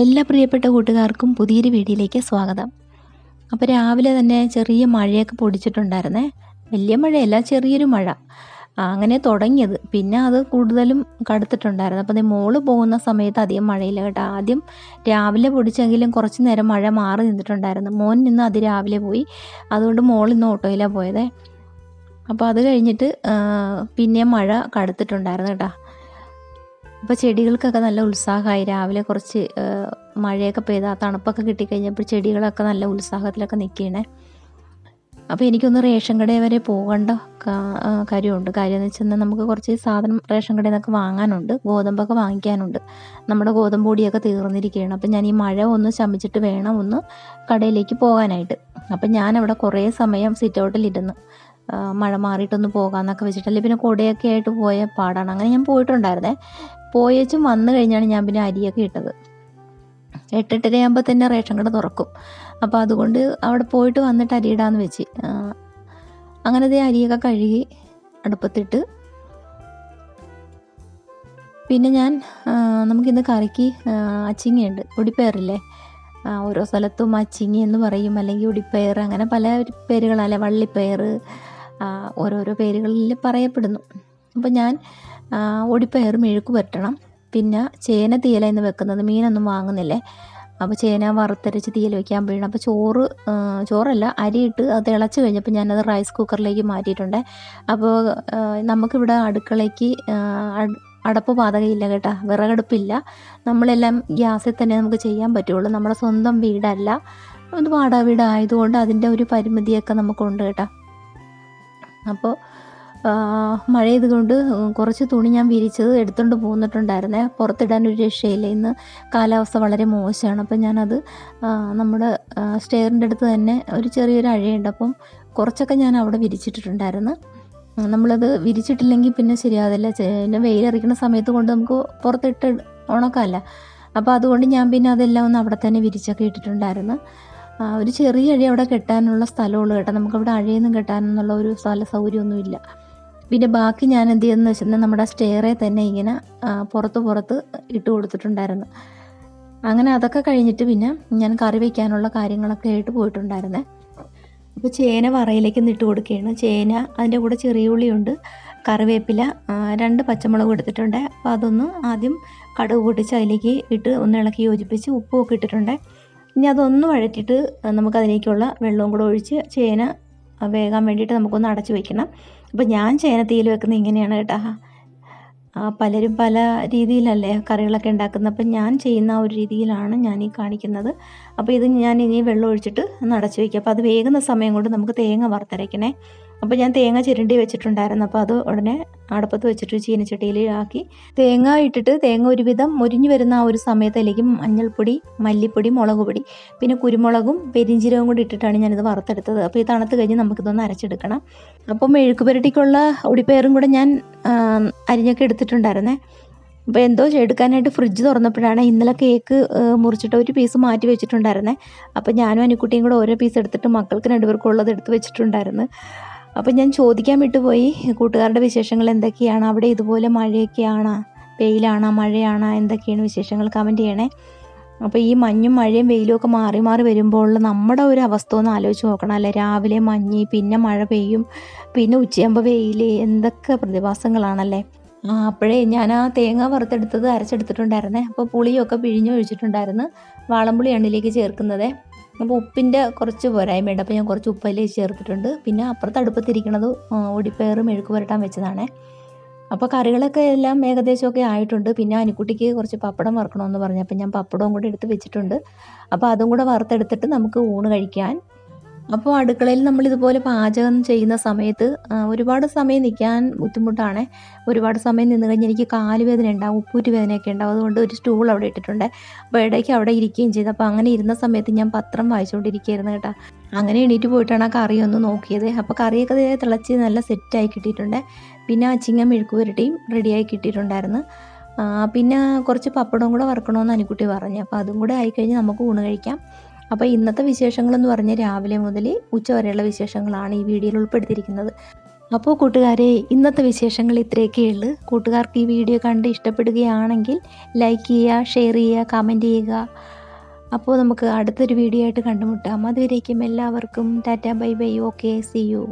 എല്ലാ പ്രിയപ്പെട്ട കൂട്ടുകാർക്കും പുതിയൊരു വീഡിയോയിലേക്ക് സ്വാഗതം. അപ്പോൾ രാവിലെ തന്നെ ചെറിയ മഴയൊക്കെ പൊടിച്ചിട്ടുണ്ടായിരുന്നേ. വലിയ മഴയല്ല ചെറിയൊരു മഴ. അങ്ങനെ തുടങ്ങിയത്. പിന്നെ അത് കൂടുതലും കടുത്തിട്ടുണ്ടായിരുന്നു. അപ്പോൾ അത് മോൾ പോകുന്ന സമയത്ത് അധികം മഴയില്ല കേട്ടോ. ആദ്യം രാവിലെ പൊടിച്ചെങ്കിലും കുറച്ച് നേരം മഴ മാറി നിന്നിട്ടുണ്ടായിരുന്നു. മോൻ നിന്ന് അതിരാവിലെ പോയി. അതുകൊണ്ട് മോൾ ഇന്ന് ഓട്ടോയിലാണ് പോയതേ. അപ്പോൾ അത് കഴിഞ്ഞിട്ട് പിന്നെ മഴ കടുത്തിട്ടുണ്ടായിരുന്നു കേട്ടോ. അപ്പോൾ ചെടികൾക്കൊക്കെ നല്ല ഉത്സാഹമായി. രാവിലെ കുറച്ച് മഴയൊക്കെ പെയ്ത് ആ തണുപ്പൊക്കെ കിട്ടിക്കഴിഞ്ഞപ്പോൾ ചെടികളൊക്കെ നല്ല ഉത്സാഹത്തിലൊക്കെ നിൽക്കണേ അപ്പോൾ എനിക്കൊന്ന് റേഷൻ കടയിൽ വരെ പോകേണ്ട കാര്യമുണ്ട്. കാര്യം എന്ന് വെച്ചാൽ നമുക്ക് കുറച്ച് സാധനം റേഷൻ കടയിൽ നിന്നൊക്കെ വാങ്ങാനുണ്ട്. ഗോതമ്പൊക്കെ വാങ്ങിക്കാനുണ്ട്. നമ്മുടെ ഗോതമ്പ് പൊടിയൊക്കെ തീർന്നിരിക്കുകയാണ് അപ്പം ഞാൻ ഈ മഴ ഒന്ന് ശമിച്ചിട്ട് വേണം ഒന്ന് കടയിലേക്ക് പോകാനായിട്ട്. അപ്പം ഞാനവിടെ കുറേ സമയം സിറ്റ് ഔട്ടിലിരുന്ന് മഴ മാറിയിട്ടൊന്ന് പോകാമെന്നൊക്കെ വെച്ചിട്ടല്ലേ. പിന്നെ കൊടയൊക്കെ ആയിട്ട് പോയ പാടാണ്. അങ്ങനെ ഞാൻ പോയിട്ടുണ്ടായിരുന്നേ. പോയേച്ചും വന്നു കഴിഞ്ഞാണ് ഞാൻ പിന്നെ അരിയൊക്കെ ഇട്ടത്. എട്ടെട്ടരയാകുമ്പോൾ തന്നെ റേഷൻ കട തുറക്കും. അപ്പോൾ അതുകൊണ്ട് അവിടെ പോയിട്ട് വന്നിട്ട് അരിയിടാന്ന് വെച്ച്. അങ്ങനത്തെ അരിയൊക്കെ കഴുകി അടുപ്പത്തിട്ട്. പിന്നെ ഞാൻ നമുക്കിന്ന് കറിക്ക് അച്ചിങ്ങയുണ്ട്. ഒടിപ്പയറില്ലേ ഓരോ സ്ഥലത്തും അച്ചിങ്ങി എന്ന് പറയും. അല്ലെങ്കിൽ ഒടിപ്പയർ അങ്ങനെ പല പേരുകളല്ലേ. വള്ളിപ്പയർ ഓരോരോ പേരുകളിൽ പറയപ്പെടുന്നു. അപ്പോൾ ഞാൻ ഒടിപ്പയർ മെഴുക്ക് പുരട്ടണം. പിന്നെ ചേന തീയല എന്ന് വെക്കുന്നത് മീനൊന്നും വാങ്ങുന്നില്ലേ? അപ്പോൾ ചേന വറുത്തരച്ച് തീയൽ വെക്കാൻ വീണം അപ്പോൾ ചോറ് ചോറല്ല അരിയിട്ട് അത് തിളച്ച് കഴിഞ്ഞപ്പോൾ ഞാനത് റൈസ് കുക്കറിലേക്ക് മാറ്റിയിട്ടുണ്ട്. അപ്പോൾ നമുക്കിവിടെ അടുക്കളയ്ക്ക് അടപ്പ് പാതകയില്ല കേട്ടോ. വിറകടുപ്പില്ല. നമ്മളെല്ലാം ഗ്യാസിൽ തന്നെ നമുക്ക് ചെയ്യാൻ പറ്റുള്ളൂ. നമ്മുടെ സ്വന്തം വീടല്ല. ഇത് വാടക വീടായതുകൊണ്ട് അതിന്റെ ഒരു പരിമിതിയൊക്കെ നമുക്കുണ്ട് കേട്ടോ. അപ്പോൾ മഴ കൊണ്ട് കുറച്ച് തുണി ഞാൻ വിരിച്ചത് എടുത്തുകൊണ്ട് പോന്നിട്ടുണ്ടായിരുന്നേ. പുറത്തിടാൻ ഒരു രക്ഷയില്ല. ഇന്ന് കാലാവസ്ഥ വളരെ മോശമാണ്. അപ്പം ഞാനത് നമ്മുടെ സ്റ്റെയറിന്റെ അടുത്ത് തന്നെ ഒരു ചെറിയൊരു അഴയുണ്ട്. അപ്പം കുറച്ചൊക്കെ ഞാൻ അവിടെ വിരിച്ചിട്ടിട്ടുണ്ടായിരുന്നു. നമ്മളത് വിരിച്ചിട്ടില്ലെങ്കിൽ പിന്നെ ശരിയാവില്ല. പിന്നെ വെയിലറിക്കുന്ന സമയത്ത് കൊണ്ട് നമുക്ക് പുറത്തിട്ട് ഉണക്കമല്ല അപ്പോൾ അതുകൊണ്ട് ഞാൻ പിന്നെ അതെല്ലാം ഒന്ന് അവിടെ തന്നെ വിരിച്ചൊക്കെ ഇട്ടിട്ടുണ്ടായിരുന്നു. ഒരു ചെറിയ അഴി അവിടെ കെട്ടാനുള്ള സ്ഥലമുള്ളൂ കേട്ടോ. നമുക്കവിടെ അഴയൊന്നും കെട്ടാനെന്നുള്ള ഒരു സ്ഥല സൗകര്യമൊന്നുമില്ല. പിന്നെ ബാക്കി ഞാൻ എന്ത് ചെയ്യുന്ന വെച്ചാൽ നമ്മുടെ സ്റ്റെയറെ തന്നെ ഇങ്ങനെ പുറത്ത് പുറത്ത് ഇട്ട് കൊടുത്തിട്ടുണ്ടായിരുന്നു. അങ്ങനെ അതൊക്കെ കഴിഞ്ഞിട്ട് പിന്നെ ഞാൻ കറി വയ്ക്കാനുള്ള കാര്യങ്ങളൊക്കെ ആയിട്ട് പോയിട്ടുണ്ടായിരുന്നേ. അപ്പോൾ ചേന വറയിലേക്ക് ഇട്ട് കൊടുക്കുകയാണ്. ചേന അതിന്റെ കൂടെ ചെറിയ ഉള്ളിയുണ്ട് കറിവേപ്പില രണ്ട് പച്ചമുളക് എടുത്തിട്ടുണ്ട്. അപ്പോൾ അതൊന്ന് ആദ്യം കടുക് പൊട്ടിച്ച് അതിലേക്ക് ഇട്ട് ഒന്ന് ഇളക്കി യോജിപ്പിച്ച് ഉപ്പും ഒക്കെ ഇട്ടിട്ടുണ്ട്. ഇനി അതൊന്ന് വഴറ്റിയിട്ട് നമുക്കതിലേക്കുള്ള വെള്ളവും കൂടെ ഒഴിച്ച് ചേന വേകാൻ വേണ്ടിയിട്ട് നമുക്കൊന്ന് അടച്ചു വെക്കണം. അപ്പോൾ ഞാൻ ചേന തീയിൽ വെക്കുന്നത് ഇങ്ങനെയാണ് കേട്ടോ. പലരും പല രീതിയിലല്ലേ കറികളൊക്കെ ഉണ്ടാക്കുന്നത്. അപ്പം ഞാൻ ചെയ്യുന്ന ഒരു രീതിയിലാണ് ഞാൻ ഈ കാണിക്കുന്നത്. അപ്പോൾ ഇത് ഞാൻ ഇനി വെള്ളം ഒഴിച്ചിട്ട് നടച്ചു വയ്ക്കും അപ്പോൾ അത് വേകുന്ന സമയം കൊണ്ട് നമുക്ക് തേങ്ങ വറുത്തരയ്ക്കണേ. അപ്പോൾ ഞാൻ തേങ്ങ ചിരണ്ടി വെച്ചിട്ടുണ്ടായിരുന്നു. അപ്പോൾ അത് ഉടനെ അടപ്പത്ത് വെച്ചിട്ട് ചീനച്ചട്ടിയിൽ ആക്കി തേങ്ങ ഇട്ടിട്ട് തേങ്ങ ഒരുവിധം മുരിഞ്ഞു വരുന്ന ആ ഒരു സമയത്തിലേക്ക് മഞ്ഞൾപ്പൊടി മല്ലിപ്പൊടി മുളക് പൊടി പിന്നെ കുരുമുളകും പെരിഞ്ചീരകവും കൂടി ഇട്ടിട്ടാണ് ഞാനിത് വറുത്തെടുത്തത്. അപ്പോൾ ഈ തണുത്ത് കഴിഞ്ഞ് നമുക്കിതൊന്ന് അരച്ചെടുക്കണം. അപ്പം മെഴുക്ക് പുരട്ടിക്കുള്ള ഒടിപ്പയറും കൂടെ ഞാൻ അരിഞ്ഞൊക്കെ എടുത്തിട്ടുണ്ടായിരുന്നേ. അപ്പോൾ എന്തോ എടുക്കാനായിട്ട് ഫ്രിഡ്ജ് തുറന്നപ്പോഴാണ് ഇന്നലെ കേക്ക് മുറിച്ചിട്ട് ഒരു പീസ് മാറ്റി വെച്ചിട്ടുണ്ടായിരുന്നേ. അപ്പോൾ ഞാനും അനുക്കുട്ടിയും കൂടെ ഓരോ പീസ് എടുത്തിട്ട് മക്കൾക്ക് രണ്ടുപേർക്കുള്ളത് എടുത്ത് വെച്ചിട്ടുണ്ടായിരുന്നു. അപ്പോൾ ഞാൻ ചോദിക്കാൻ വിട്ടുപോയി. കൂട്ടുകാരുടെ വിശേഷങ്ങൾ എന്തൊക്കെയാണ്? അവിടെ ഇതുപോലെ മഴയൊക്കെയാണ്? വെയിലാണോ? മഴയാണോ? എന്തൊക്കെയാണ് വിശേഷങ്ങൾ? കമന്റ് ചെയ്യണേ. അപ്പോൾ ഈ മഞ്ഞും മഴയും വെയിലും ഒക്കെ മാറി മാറി വരുമ്പോൾ നമ്മുടെ ഒരു അവസ്ഥ ഒന്ന് ആലോചിച്ച് നോക്കണം അല്ലേ? രാവിലെ മഞ്ഞ് പിന്നെ മഴ പെയ്യും പിന്നെ ഉച്ചയാകുമ്പോൾ വെയിൽ എന്തൊക്കെ പ്രതിഭാസങ്ങളാണല്ലേ? അപ്പോഴേ ഞാൻ ആ തേങ്ങ വറുത്തെടുത്തത് അരച്ചെടുത്തിട്ടുണ്ടായിരുന്നേ. അപ്പോൾ പുളിയൊക്കെ പിഴിഞ്ഞൊഴിച്ചിട്ടുണ്ടായിരുന്നു. ഒഴിച്ചിട്ടുണ്ടായിരുന്നു വാളംപുളി എണ്ണിലേക്ക് ചേർക്കുന്നത്. അപ്പോൾ ഉപ്പിന്റെ കുറച്ച് പോരായ്മയുണ്ട്. അപ്പോൾ ഞാൻ കുറച്ച് ഉപ്പല്ലേ ചേർത്തിട്ടുണ്ട്. പിന്നെ അപ്പുറത്ത് അടുപ്പത്തിരിക്കണത് ഒടിപ്പയർ മെഴുക്ക് പുരട്ടാൻ വെച്ചതാണേ. അപ്പോൾ കറികളൊക്കെ എല്ലാം ഏകദേശമൊക്കെ ആയിട്ടുണ്ട്. പിന്നെ അനുക്കുട്ടിക്ക് കുറച്ച് പപ്പടം വറുക്കണമെന്ന് പറഞ്ഞു. അപ്പോൾ ഞാൻ പപ്പടവും കൂടി എടുത്ത് വെച്ചിട്ടുണ്ട്. അപ്പോൾ അതും കൂടെ വറുത്തെടുത്തിട്ട് നമുക്ക് ഊണ് കഴിക്കാൻ അപ്പോൾ അടുക്കളയിൽ നമ്മൾ ഇതുപോലെ പാചകം ചെയ്യുന്ന സമയത്ത് ഒരുപാട് സമയം നിൽക്കാൻ ബുദ്ധിമുട്ടാണ്. ഒരുപാട് സമയം നിന്ന് കഴിഞ്ഞാൽ എനിക്ക് കാലുവേദന ഉണ്ടാവും ഉപ്പൂറ്റ് വേദനയൊക്കെ ഉണ്ടാവും. അതുകൊണ്ട് ഒരു സ്റ്റൂൾ അവിടെ ഇട്ടിട്ടുണ്ട്. അപ്പോൾ ഇടയ്ക്ക് അവിടെ ഇരിക്കുകയും ചെയ്തു. അപ്പോൾ അങ്ങനെ ഇരുന്ന സമയത്ത് ഞാൻ പത്രം വായിച്ചുകൊണ്ടിരിക്കുകയായിരുന്നു കേട്ടോ. അങ്ങനെ എണീറ്റ് പോയിട്ടാണ് ആ കറി ഒന്ന് നോക്കിയത്. അപ്പോൾ കറിയൊക്കെ തിളച്ച് നല്ല സെറ്റായി കിട്ടിയിട്ടുണ്ട്. പിന്നെ അച്ചിങ്ങ മെഴുക്ക് പുരട്ടിയും റെഡിയായി കിട്ടിയിട്ടുണ്ടായിരുന്നു. പിന്നെ കുറച്ച് പപ്പടവും കൂടെ വറുക്കണമെന്ന് അനുക്കുട്ടി പറഞ്ഞു. അപ്പോൾ അതും കൂടെ ആയിക്കഴിഞ്ഞ് നമുക്ക് ഊണ് കഴിക്കാം. അപ്പോൾ ഇന്നത്തെ വിശേഷങ്ങളെന്ന് പറഞ്ഞാൽ രാവിലെ മുതൽ ഉച്ച വരെയുള്ള വിശേഷങ്ങളാണ് ഈ വീഡിയോയിൽ ഉൾപ്പെടുത്തിയിരിക്കുന്നത്. അപ്പോൾ കൂട്ടുകാരെ ഇന്നത്തെ വിശേഷങ്ങൾ ഇത്രയൊക്കെ ഉള്ളു. കൂട്ടുകാർക്ക് ഈ വീഡിയോ കണ്ട് ഇഷ്ടപ്പെടുകയാണെങ്കിൽ ലൈക്ക് ചെയ്യുക ഷെയർ ചെയ്യുക കമന്റ് ചെയ്യുക. അപ്പോൾ നമുക്ക് അടുത്തൊരു വീഡിയോ ആയിട്ട് കണ്ടുമുട്ടാം. അതുവരേക്കും എല്ലാവർക്കും tata bye bye. Okay see you